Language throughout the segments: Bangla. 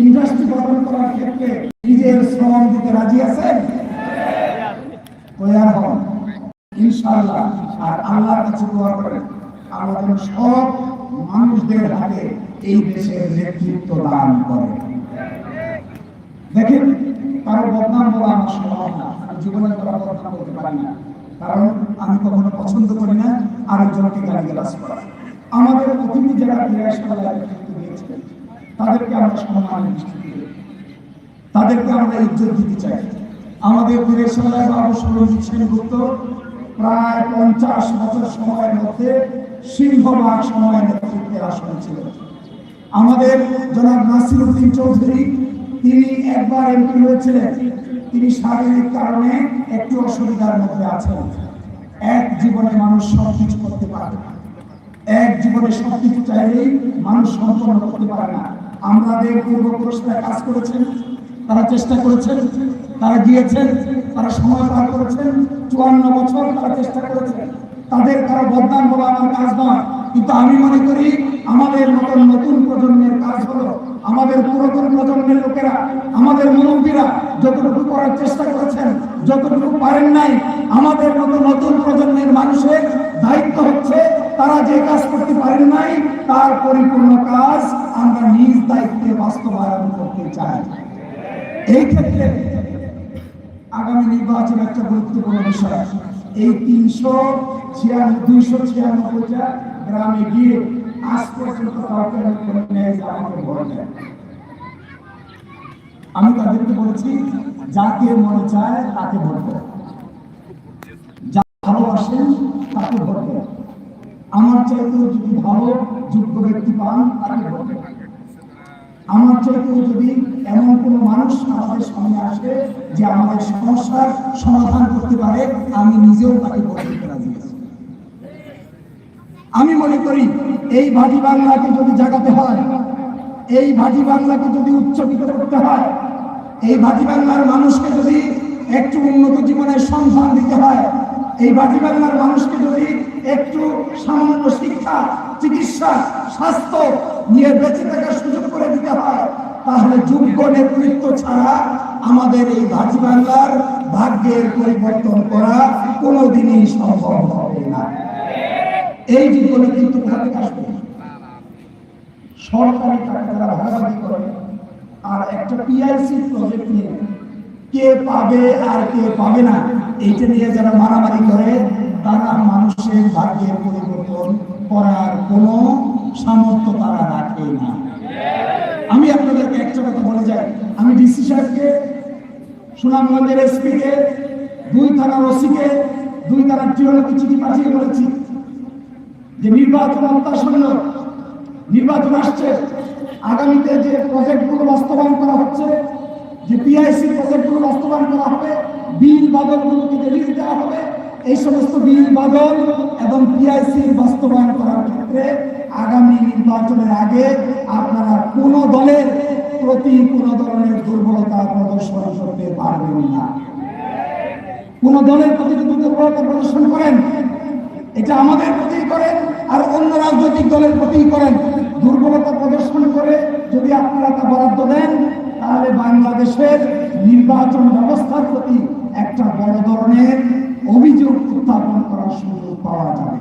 ইন্ডাস্ট্রি গঠন করার ক্ষেত্রে নিজের শ্রম দিতে রাজি আছেন? তৈয়ার হন। ইনশাআল্লাহ, আর আল্লাহর কাছে দোয়া করেন, আল্লাহ যেন সব মানুষদের হাতে এই দেশের নেতৃত্ব দান করে দেখেন, কারও বদনাম বলা আমার স্বভাব না। আমি জীবনে কারও বদনাম করতে পারি না। কারণ আমি কখনো পছন্দ করি না, আরেকজনকে গালিগালাজ করা। আমাদের অতিথি যারা ক্রীড়াশালায় নেতৃত্ব দিয়েছিলেন, তাদেরকে আমরা সম্মানের তাদেরকে আমরা ইজ্জত দিতে চাই। আমাদের সেনগুপ্ত প্রায় পঞ্চাশ বছর সময়ের মধ্যে নেতৃত্বের আসন ছিলেন। আমাদের জনাব চৌধুরী, তিনি একবার এমপি হয়েছিলেন। তিনি শারীরিক কারণে একটু অসুবিধার মধ্যে আছেন। এক জীবনে মানুষ সব কিছু করতে পারে না। এক জীবনে সব কিছু চাইলেই মানুষ সম্পন্ন করতে পারে না। আমাদের পূর্বপুরুষরা কাজ করেছেন, তারা চেষ্টা করেছেন, তারা গিয়েছেন, তারা সময় পার করেছেন, চুয়ান্ন বছর তারা চেষ্টা করেছেন। তাদের কারও বদনাম বলা আমার কাজ নয়, কিন্তু আমি মনে করি আমাদের মতন নতুন প্রজন্মের কাজ হলো আমাদের পুরাতন প্রজন্মের লোকেরা, আমাদের মুরব্বীরা যতটুকু করার চেষ্টা করেছেন, যতটুকু পারেন নাই, আমাদের মতো নতুন প্রজন্মের মানুষের দায়িত্ব যে কাজ করতে পারেন নাই, তার পরিপূর্ণ কাজ আমরা নিজ দায়িত্বে বাস্তবায়ন করতে চাই। এই ক্ষেত্রে আগামী নির্বাচন একটা গুরুত্বপূর্ণ বিষয়, এই তিনশো ছিয়ানব্বই দুইশো ছিয়ানব্বইটা গ্রামে গিয়ে আজ পর্যন্ত কাউকে আমি তাদেরকে বলেছি, যাকে মনে চায় তাকে ভোট দেন যা ভালোবাসেন তাকে ভোট আমার চাইতেও যদি ভালো, যোগ্য ব্যক্তি পান, তাকে আমার চাইতেও যদি এমন কোনো মানুষ আমাদের সামনে আসে যে আমাদের সমস্যার সমাধান করতে পারে, আমি নিজেও তাকে আমি মনে করি, এই ভাটি বাংলাকে যদি জাগাতে হয়, এই ভাটি বাংলাকে যদি উচ্চকিত করতে হয়, এই ভাটি বাংলার মানুষকে যদি একটু উন্নত জীবনের সন্ধান দিতে হয়, এই ভাটি বাংলার মানুষকে যদি একটু সামান্য শিক্ষা, চিকিৎসা, স্বাস্থ্য নিয়ে বেঁচে থাকার সুযোগ করে দিতে হয়। তাহলে যোগ্য নেতৃত্ব ছাড়া আমাদের এই ভাটি বাংলার ভাগ্যের পরিবর্তন করা কোনোদিনই সম্ভব হবে না। এই জীবনে থেকে আসবে, সরকারি টাকা তারা ভাগাভাগি করে, আর একটা পিআইসি প্রজেক্ট নিয়ে কে পাবে আর কে পাবে না, এইটা নিয়ে যারা মারামারি করে তারা মানুষের ভাগ্যের পরিবর্তন করার কোনো সামর্থ্য তারা রাখে না। আমি আপনাদেরকে একটা কথা বলে যাই। আমি ডিসি সাহেবকে সুনামগঞ্জের এসপি কে দুই থানার ওসিকে, দুই থানার টিওনকে চিঠি পাঠিয়ে বলেছি যে নির্বাচন অত্যাসন্ন নির্বাচন আসছে। আগামীতে যে প্রজেক্টগুলো বাস্তবায়ন করা হচ্ছে, যে পিআইসি প্রজেক্টগুলো বাস্তবায়ন করা হবে, বিল বাদলগুলোকে রিলিজ দেওয়া হবে এই সমস্ত বিল বাদল এবং পিআইসি বাস্তবায়ন করার ক্ষেত্রে আগামী নির্বাচনের আগে আপনারা কোন দলের প্রতি কোন ধরনের দুর্বলতা প্রদর্শন করতে পারবেন না। কোন দলের প্রতি যদি দুর্বলতা প্রদর্শন করেন, এটা আমাদের প্রতি করেন আর অন্য রাজনৈতিক দলের প্রতি করেন। দুর্বলতা প্রদর্শন করে যদি আপনারা তা বরাদ্দ দেন, তাহলে বাংলাদেশের নির্বাচন ব্যবস্থার প্রতি একটা বড় ধরনের অভিযোগ উত্থাপন করার সুযোগ পাওয়া যাবে।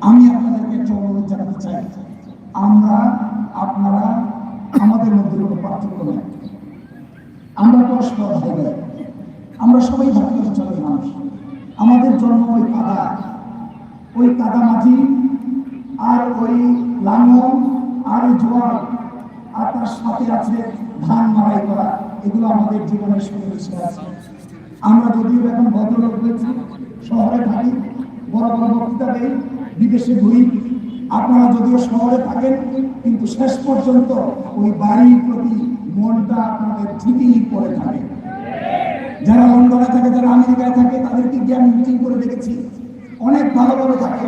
আমি আপনাদেরকে একটা অনুরোধ জানাতে চাই। আমরা, আপনারা আমাদের মধ্যে কোনো পার্থক্য নেই। আমরা পরস্পর ভাই। আমরা সবাই ভারতীয় অঞ্চলের মানুষ। আমাদের জন্ম ওই কাদা। ওই কাদা মাটি আর ওই লাঙল আর ওই জোয়ার আর তার সাথে আছে ধান মারাই করা। এগুলো আমাদের জীবনের সঙ্গে আছে। আমরা যদিও এখন ভদ্রলোক হয়েছি, শহরে থাকি বড় বড় বক্তৃতা দেই বিদেশে ঘুরি। আপনারা যদিও শহরে থাকেন, কিন্তু শেষ পর্যন্ত ওই বাড়ির প্রতি মনটা আপনাদের ঠিকই পড়ে থাকে। যারা লন্ডনে থাকে, যারা আমেরিকায় থাকে, তাদেরকে গিয়ে আমি মিটিং করে দেখেছি। অনেক ভালোভাবে থাকে,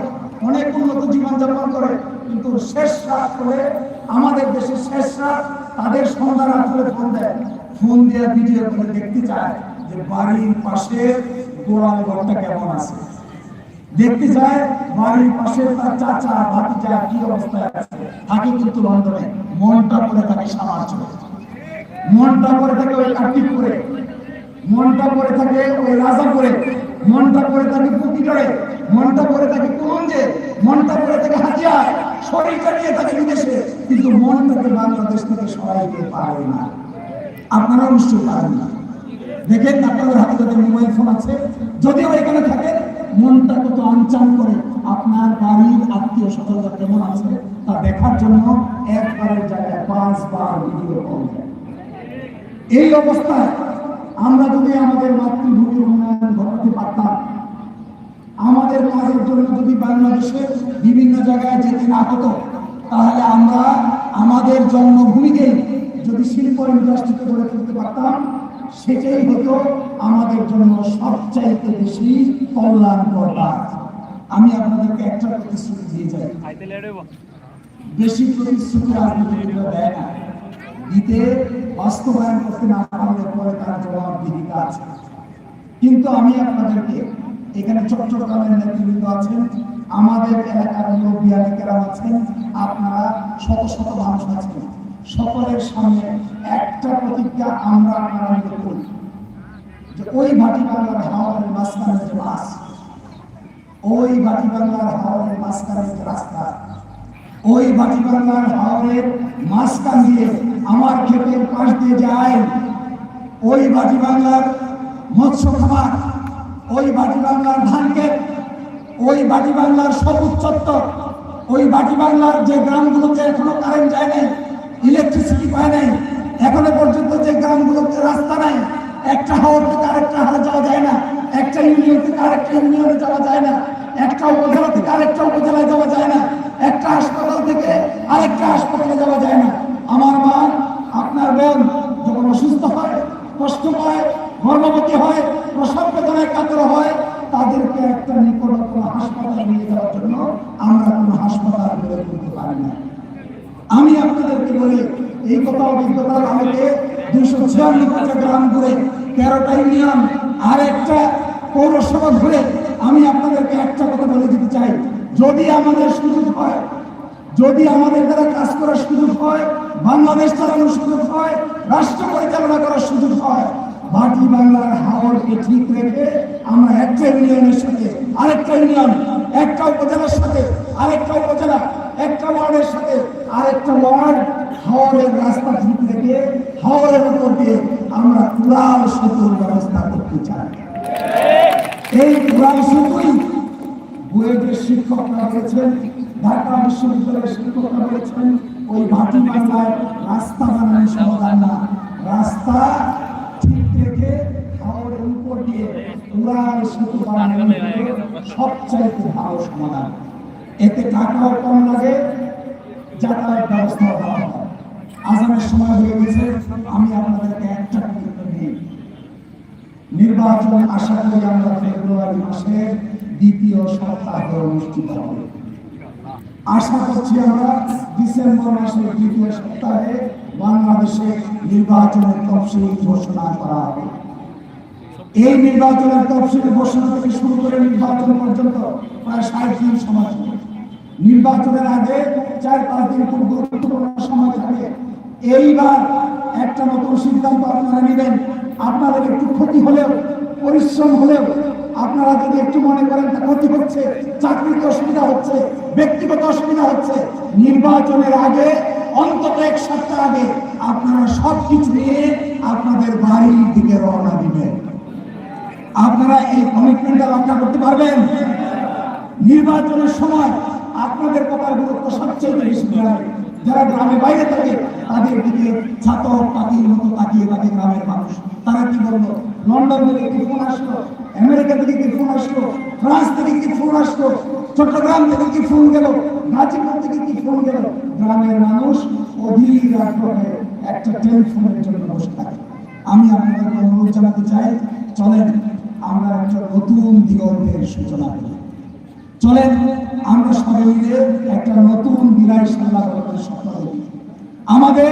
অনেক উন্নত জীবনযাপন করে, কিন্তু শেষ রাত করে আমাদের দেশের শেষ রাত তাদের সন্ধ্যা রাত করে ফোন দেয়। ফোন দিয়ে ভিডিও করে দেখতে চায় যে বাড়ির পাশে গোড়াল ঘরটা কেমন আছে। দেখতে চায়, বাড়ির পাশে তার চাচা ভাতিজা কি অবস্থায় আছে? থাকে কিন্তু লন্ডনে মনটা পড়ে থাকে সামার চলে মনটা পড়ে থাকে ওই কার্তিকপুরে মনটা পড়ে থাকে ওই রাজাপুরে। মনটা পড়ে থাকে পুকিটরে মনটা পড়ে থাকে কুলঞ্জে মনটা পড়ে থাকে হাতিয়ার। শরীরটা নিয়ে থাকে বিদেশে। কিন্তু মনটাকে বাংলাদেশ থেকে সরাইতে পারে না। আপনারা নিশ্চয়ই পারেন না। দেখেন আপনাদের হাতে যদি মোবাইল ফোন আছে, যদিও এখানে থাকেন মনটা কত আনচান করে। আপনার বাড়ির আত্মীয় স্বজনরা কেমন আছে? তা দেখার জন্য একবারের জায়গায় পাঁচবার ভিডিও কল এই অবস্থায় আমরা যদি আমাদের মাতৃভূমির উন্নয়ন ঘটাতে পারতাম, আমাদের কাজের জন্য যদি বাংলাদেশের বিভিন্ন জায়গায় যেতে না হতো, তাহলে আমরা আমাদের জন্মভূমিকে যদি শিল্প ইন্ডাস্ট্রিতে গড়ে তুলতে পারতাম সেটাই হতো আমাদের জন্য সবচাইতে বেশি কল্যাণকর কাজ আমি আপনাদেরকে একটা প্রতিশ্রুতি দিয়ে যাই। বেশি প্রতিশ্রুতি রাজনীতিবিদরা দেয় না, দিতে বাস্তবায়ন করতে না পারলে পরে তার জবাবদিহিতা আছে। কিন্তু আমি আপনাদেরকে এখানে চট্টগ্রামের নেতৃবৃন্দ আছেন, আমাদের এলাকার লোক মুরব্বিয়ানিকেরা আছেন, আপনারা শত শত মানুষ আছেন। সকলের সামনে একটা প্রতিজ্ঞা আমরা মিলে করি। যে ওই ভাটি বাংলার হাওয়ারের মাঝখানে বাস, ওই বাটি বাংলার হাওয়ারের মাঝখানে রাস্তা, ওই বাটি বাংলার হাওরের মাঝখান দিয়ে আমার ক্ষেতের পাশ দিয়ে যায়, ওই বাটি বাংলার মৎস্য খামার, ওই বাটি বাংলার ধান ক্ষেত, ওই বাটি বাংলার সবুজ চত্বর, ওই বাটি বাংলার যে গ্রামগুলোতে এখনও কারেন্ট যায় নাই ইলেকট্রিসিটি পায় নাই। এখনও পর্যন্ত যে গ্রামগুলোতে রাস্তা নাই, একটা হাওর থেকে আরেকটা হাওড়ে যাওয়া যায় না, একটা ইউনিয়ন থেকে আরেকটা ইউনিয়নে যাওয়া যায় না, একটা উপজেলা থেকে আরেকটা উপজেলায় যাওয়া যায় না, একটা হাসপাতাল থেকে আরেকটা হাসপাতালে যাওয়া যায় না। আমার মা, আপনার বোন যখন অসুস্থ হয়, কষ্ট পায়, গর্ভবতী হয়, প্রসব বেদনায় কাতর হয়, তাদেরকে একটা নিকটতম হাসপাতালে নিয়ে যাওয়ার জন্য আমরা কোনো হাসপাতাল গড়ে তুলতে পারি না। আমি আপনাদেরকে বলি, এই কথা অভিজ্ঞতার আলোকে দুশো ছিয়ানব্বইটা গ্রাম ঘুরে, তেরোটা ইউনিয়ন আর একটা পৌরসভা ঘুরে আমি আপনাদেরকে একটা কথা বলে দিতে চাই। যদি আমাদের সুযোগ হয়, যদি আমাদের দ্বারা কাজ করার সুযোগ হয়, বাংলাদেশ চালানোর সুযোগ হয়, রাষ্ট্র পরিচালনা করার সুযোগ হয়, বাকি বাংলার হাওড়কে ঠিক রেখে আমরা একটা ইউনিয়নের সাথে, আরেকটা ইউনিয়ন, একটা উপজেলার সাথে, আরেকটা উপজেলা, একটা ওয়ার্ডের সাথে আরেকটা ওয়ার্ড হাওড়ের রাস্তা ঠিক রেখে হাওড়ের উপর দিয়ে আমরা কুড়াল সেতুর ব্যবস্থা করতে চাই। এই কুড়াল সেতুই বুয়েটের শিক্ষকরা বলেছেন ঢাকা বিশ্ববিদ্যালয়ের শিক্ষকরা বলেছেন ওই ভাটি বাংলায় রাস্তা বানানো সমাধান না। রাস্তা ঠিক রেখে হাওড়ের উপর দিয়ে উড়াল সেতু বানানো সবচাইতে ভালো সমাধান। এতে টাকাও কম লাগে ব্যবস্থা সময় হয়ে গেছে, আমি আপনাদেরকে একটা নির্বাচন আশা করি আমরা ফেব্রুয়ারি দ্বিতীয় সপ্তাহে অনুষ্ঠিত হবে। আশা করছি আমরা ডিসেম্বর মাসের দ্বিতীয় সপ্তাহে বাংলাদেশে নির্বাচনের তফসিল ঘোষণা করা হবে। এই নির্বাচনের তফসিল ঘোষণা থেকে শুরু করে নির্বাচন পর্যন্ত প্রায় সাড়ে তিন সময়। নির্বাচনের আগে চার, পাঁচ দিন খুব গুরুত্বপূর্ণ সময় থাকে। এইবার একটা নতুন সিদ্ধান্ত আপনারা নেবেন। আপনাদের একটু ক্ষতি হলেও, পরিশ্রম হলেও, আপনারা যদি একটু মনে করেন ক্ষতি হচ্ছে, চাকরিতে অসুবিধা হচ্ছে, ব্যক্তিগত অসুবিধা হচ্ছে, নির্বাচনের আগে, অন্তত এক সপ্তাহ আগে আপনারা সব কিছু নিয়ে আপনাদের বাড়ির দিকে রওনা দিবেন। আপনারা এই কমিটমেন্টটা রক্ষা করতে পারবেন। নির্বাচনের সময় আপনাদের কথার গুরুত্ব সবচেয়ে বেশি গ্রামে যারা গ্রামে বাইরে থাকে, তাদের দিকে ছাতক পাখির মতো তাকিয়ে থাকে গ্রামের মানুষ। তারা কি বলল? লন্ডন থেকে কি ফোন আসলো, আমেরিকা থেকে কি ফোন আসলো, ফ্রান্স থেকে কি ফোন আসলো, চট্টগ্রাম থেকে কি ফোন গেল, গাজীপুর থেকে কি ফোন গেল। গ্রামের মানুষ অধীর আগ্রহে একটা টেলিফোনের জন্য বসে থাকে। আমি আপনাদেরকে অনুরোধ জানাতে চাই, চলেন আমরা একটা নতুন দিগন্তের সূচনা করি। চলেন, আমরা সবাই মিলে একটা নতুন বিরাট সাল্লাহ সফল আমাদের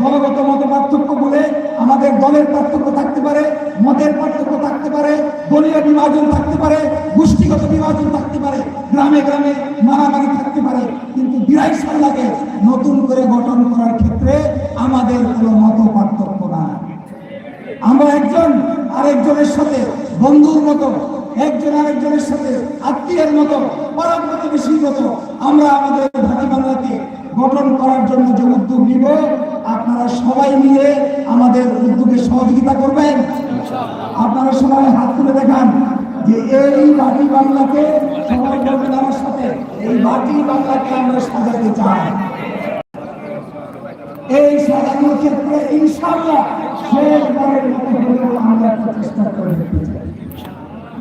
দলগত মত পার্থক্য বলে আমাদের দলের পার্থক্য থাকতে পারে, মতের পার্থক্য থাকতে পারে, দলীয় বিভাজন থাকতে পারে গোষ্ঠীগত বিভাজন থাকতে পারে গ্রামে গ্রামে মারামারি থাকতে পারে কিন্তু বিরাট সাল্লাকে নতুন করে গঠন করার ক্ষেত্রে আমাদের কোনো মত পার্থক্য নাই আরেকজনের সাথে বন্ধুর মতো একজন আরেকজনের সাথে আত্মীয়ের মতো, পাড়ার প্রতিবেশীর মতো, আমরা আমাদের ভাটি বাংলাকে গঠন করার জন্য যে উদ্যোগ নিব, আপনারা সবাই মিলে আমাদের উদ্যোগে সহযোগিতা করবেন। আপনারা সবাই হাত তুলে দেখান যে এই বাটি বাংলাকে সবাই বলবেন আমার সাথে, এই বাটি বাংলাকে আমরা সাজাতে চাই। এই সাজানোর ক্ষেত্রে ইনশাআল্লাহ শেষবারের মতো আমরা একটা চেষ্টা করে দেখতে চাই।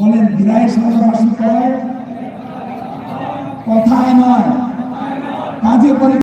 বলেন বিদায় সাহেবাবাসী করে কথায় নয়। কাজে পরিচয়